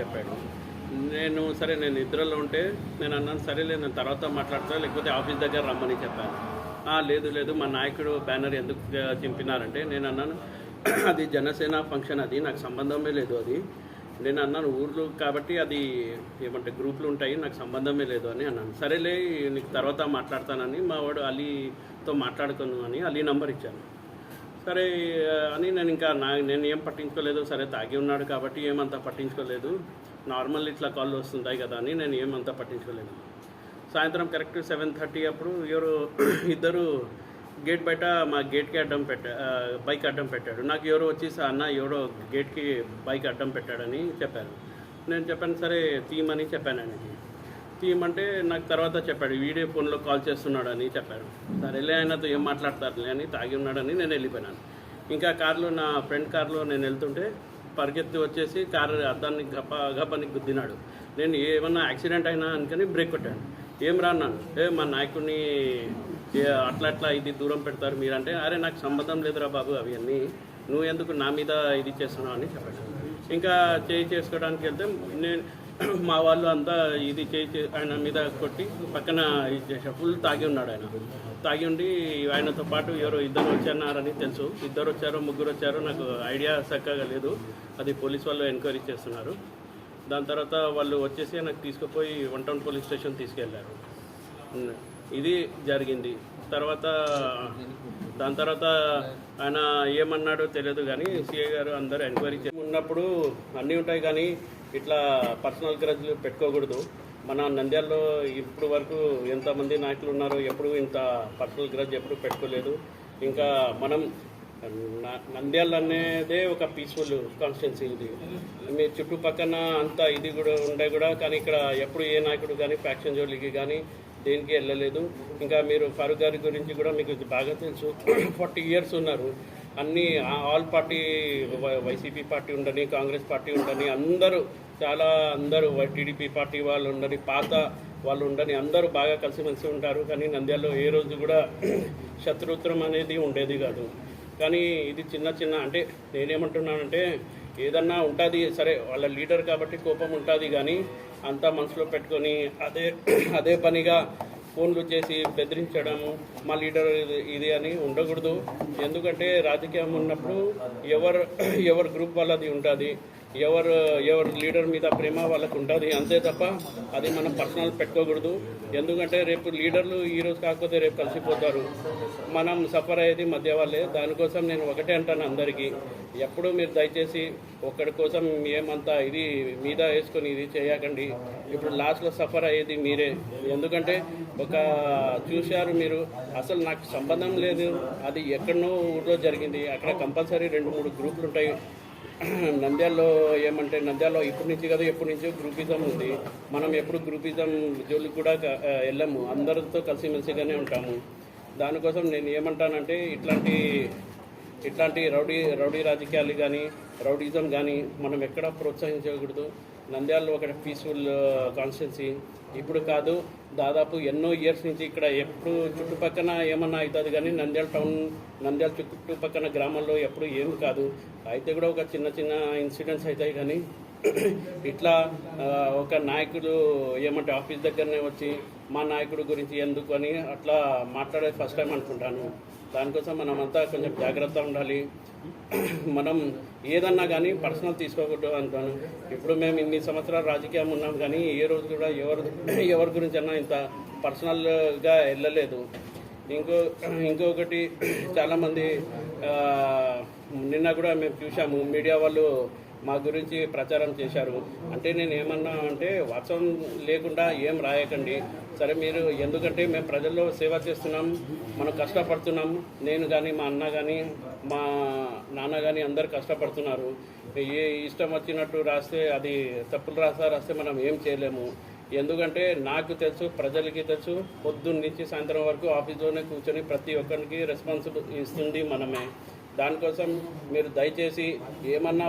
చెప్పాడు. నేను సరే నేను నిద్రలో ఉంటే నేను అన్నాను సరేలే నేను తర్వాత మాట్లాడతా లేకపోతే ఆఫీస్ దగ్గర రమ్మని చెప్పాను. లేదు లేదు మా నాయకుడు బ్యానర్ ఎందుకు చింపినారంటే నేను అన్నాను అది జనసేన ఫంక్షన్ అది నాకు సంబంధమే లేదు అది. నేను అన్నాను ఊర్లు కాబట్టి అది ఏమంటే గ్రూపులు ఉంటాయి నాకు సంబంధమే లేదు అని అన్నాను. సరేలే నీకు తర్వాత మాట్లాడతానని మా వాడు అలీతో మాట్లాడుకున్నాను అని అలీ నంబర్ ఇచ్చాను సరే అని నేను ఇంకా నా నేను ఏం పట్టించుకోలేదు. సరే తాగి ఉన్నాడు కాబట్టి ఏమంతా పట్టించుకోలేదు. నార్మల్ ఇట్లా కాల్ వస్తుంటాయి కదా అని నేను ఏమంతా పట్టించుకోలేదు. సాయంత్రం కరెక్ట్ సెవెన్ థర్టీ అప్పుడు ఎవరు ఇద్దరు గేట్ బయట మా గేట్కి అడ్డం పెట్టా బైక్ అడ్డం పెట్టాడు. నాకు ఎవరో వచ్చేసి అన్న ఎవరో గేట్కి బైక్ అడ్డం పెట్టాడని చెప్పారు. నేను చెప్పాను సరే తీయమని చెప్పాను ఆయనకి తీయమంటే నాకు తర్వాత చెప్పాడు వీడియో ఫోన్లో కాల్ చేస్తున్నాడని చెప్పాడు. చెప్పారు సరేలే ఆయనతో ఏం మాట్లాడతారులే అని తాగి ఉన్నాడని నేను వెళ్ళిపోయినాను. ఇంకా కార్లో నా ఫ్రెండ్ కార్లో నేను వెళ్తుంటే పరిగెత్తి వచ్చేసి కారు అద్దాన్ని గప్ప గప్పని గుద్దినాడు. నేను ఏమన్నా యాక్సిడెంట్ అయినా అనుకని బ్రేక్ కొట్టాను. ఏం రాన్నాను ఏ మా నాయకుడిని అట్లా అట్లా ఇది దూరం పెడతారు మీరంటే అరే నాకు సంబంధం లేదురా బాబు అవన్నీ నువ్వు ఎందుకు నా మీద ఇది చేస్తున్నావు? అని చెప్పాడు. ఇంకా చేయి చేసుకోవడానికి వెళ్తే నేను మా వాళ్ళు అంతా ఇది చేయి ఆయన మీద కొట్టి పక్కన ఇది ఫుల్ తాగి ఉన్నాడు ఆయన. తాగి ఉండి ఆయనతో పాటు ఎవరో ఇద్దరు వచ్చారని తెలుసు. ఇద్దరు వచ్చారో ముగ్గురు వచ్చారో నాకు ఐడియా చక్కగా లేదు. అది పోలీస్ వాళ్ళు ఎంక్వైరీ చేస్తున్నారు. దాని తర్వాత వాళ్ళు వచ్చేసి నాకు తీసుకుపోయి వన్ టౌన్ పోలీస్ స్టేషన్ తీసుకెళ్ళారు. ఇది జరిగింది. తర్వాత దాని తర్వాత ఆయన ఏమన్నాడో తెలియదు కానీ సిఏ గారు అందరూ ఎంక్వైరీ చే ఉన్నప్పుడు అన్నీ ఉంటాయి కానీ ఇట్లా పర్సనల్ గ్రజ్లు పెట్టుకోకూడదు. మన నంద్యాలలో ఇప్పుడు వరకు ఎంతమంది నాయకులు ఉన్నారో ఎప్పుడు ఇంత పర్సనల్ గ్రజ్ ఎప్పుడు పెట్టుకోలేదు. ఇంకా మనం నంద్యాల అనేదే ఒక పీస్ఫుల్ కాన్స్టిట్యున్సీ ఇది. మీ చుట్టుపక్కన అంత ఇది కూడా ఉండే కూడా కానీ ఇక్కడ ఎప్పుడు ఏ నాయకుడు కానీ ఫ్యాక్షన్ జోలికి కానీ దేనికి వెళ్ళలేదు. ఇంకా మీరు ఫారూక్ గారి గురించి కూడా మీకు బాగా తెలుసు. ఫార్టీ ఇయర్స్ ఉన్నారు. అన్ని ఆల్ పార్టీ వైసీపీ పార్టీ ఉండని కాంగ్రెస్ పార్టీ ఉండని అందరూ చాలా అందరూ వై- టీడీపీ పార్టీ వాళ్ళు ఉండని పాత వాళ్ళు ఉండని అందరూ బాగా కలిసిమెలిసి ఉంటారు. కానీ నంద్యాలలో ఏ రోజు కూడా శత్రుత్వం అనేది ఉండేది కాదు. కానీ ఇది చిన్న చిన్న అంటే నేనేమంటున్నానంటే ఏదన్నా ఉంటుంది సరే వాళ్ళ లీడర్ కాబట్టి కోపం ఉంటుంది కానీ అంతా మనసులో పెట్టుకొని అదే అదే పనిగా ఫోన్లు చేసి బెదిరించడము మా లీడర్ ఇది- అని ఉండకూడదు. ఎందుకంటే రాజకీయం ఉన్నప్పుడు ఎవరు ఎవరి గ్రూప్ వాళ్ళది ఉంటుంది. ఎవరు ఎవరు లీడర్ మీద ప్రేమ వాళ్ళకు ఉంటుంది అంతే తప్ప అది మనం పర్సనల్ పెట్టుకోకూడదు. ఎందుకంటే రేపు లీడర్లు ఈరోజు కాకపోతే రేపు కలిసిపోతారు. మనం సఫర్ అయ్యేది మధ్య వాళ్ళే. దానికోసం నేను ఒకటే అంటాను అందరికీ. ఎప్పుడు మీరు దయచేసి ఒక్కడి కోసం ఏమంతా ఇది మీద వేసుకొని ఇది చేయకండి. ఇప్పుడు లాస్ట్లో సఫర్ అయ్యేది మీరే. ఎందుకంటే ఒక చూశారు మీరు అసలు నాకు సంబంధం లేదు. అది ఎక్కడనో ఊళ్ళో జరిగింది. అక్కడ కంపల్సరీ రెండు మూడు గ్రూపులు ఉంటాయి. నంద్యాలలో ఏమంటే నంద్యాలలో ఇప్పటి నుంచి కదా ఎప్పటి నుంచో గ్రూపిజం ఉంది. మనం ఎప్పుడు గ్రూపిజం జోలికి కూడా వెళ్ళాము. అందరితో కలిసిమెలిసిగానే ఉంటాము. దానికోసం నేను ఏమంటానంటే ఇట్లాంటి ఇట్లాంటి రౌడీ రౌడీ రాజకీయాలు కానీ రౌడీజం కానీ మనం ఎక్కడ ప్రోత్సహించకూడదు. నంద్యాలలో ఒక పీస్ఫుల్ కాన్స్టిట్యున్సీ uh, ఇప్పుడు కాదు దాదాపు ఎన్నో ఇయర్స్ నుంచి ఇక్కడ ఎప్పుడు చుట్టుపక్కన ఏమన్నా అవుతుంది కానీ నంద్యాల టౌన్ నంద్యాల చుట్టుపక్కన గ్రామాల్లో ఎప్పుడు ఏమి కాదు. అయితే కూడా ఒక చిన్న చిన్న ఇన్సిడెంట్స్ అవుతాయి కానీ ఇట్లా ఒక నాయకుడు ఏమంటే ఆఫీస్ దగ్గరనే వచ్చి మా నాయకుడు గురించి ఎందుకు అని అట్లా మాట్లాడే ఫస్ట్ టైం అనుకుంటాను. దానికోసం మనం అంతా కొంచెం జాగ్రత్త ఉండాలి. మనం ఏదన్నా కానీ పర్సనల్ తీసుకోకూడదు అంటాను. ఇప్పుడు మేము ఇన్ని సంవత్సరాలు రాజకీయం ఉన్నాం కానీ ఏ రోజు కూడా ఎవరు ఎవరి గురించి అన్నా ఇంత పర్సనల్గా వెళ్ళలేదు. ఇంకో ఇంకొకటి చాలామంది నిన్న కూడా మేము చూసాము మీడియా వాళ్ళు మా గురించి ప్రచారం చేశారు. అంటే నేను ఏమన్నా అంటే వర్షం లేకుండా ఏం రాయకండి. సరే మీరు ఎందుకంటే మేము ప్రజల్లో సేవ చేస్తున్నాం మనం కష్టపడుతున్నాం. నేను కానీ మా అన్న కానీ మా నాన్న కానీ అందరు కష్టపడుతున్నారు. ఏ ఇష్టం వచ్చినట్టు రాస్తే అది తప్పులు రాస్తా రాస్తే మనం ఏం చేయలేము. ఎందుకంటే నాకు తెలుసు ప్రజలకి తెలుసు పొద్దున్న నుంచి సాయంత్రం వరకు ఆఫీస్లోనే కూర్చొని ప్రతి ఒక్కరికి రెస్పాన్సిబుల్ ఇస్తుంది మనమే. దానికోసం మీరు దయచేసి ఏమన్నా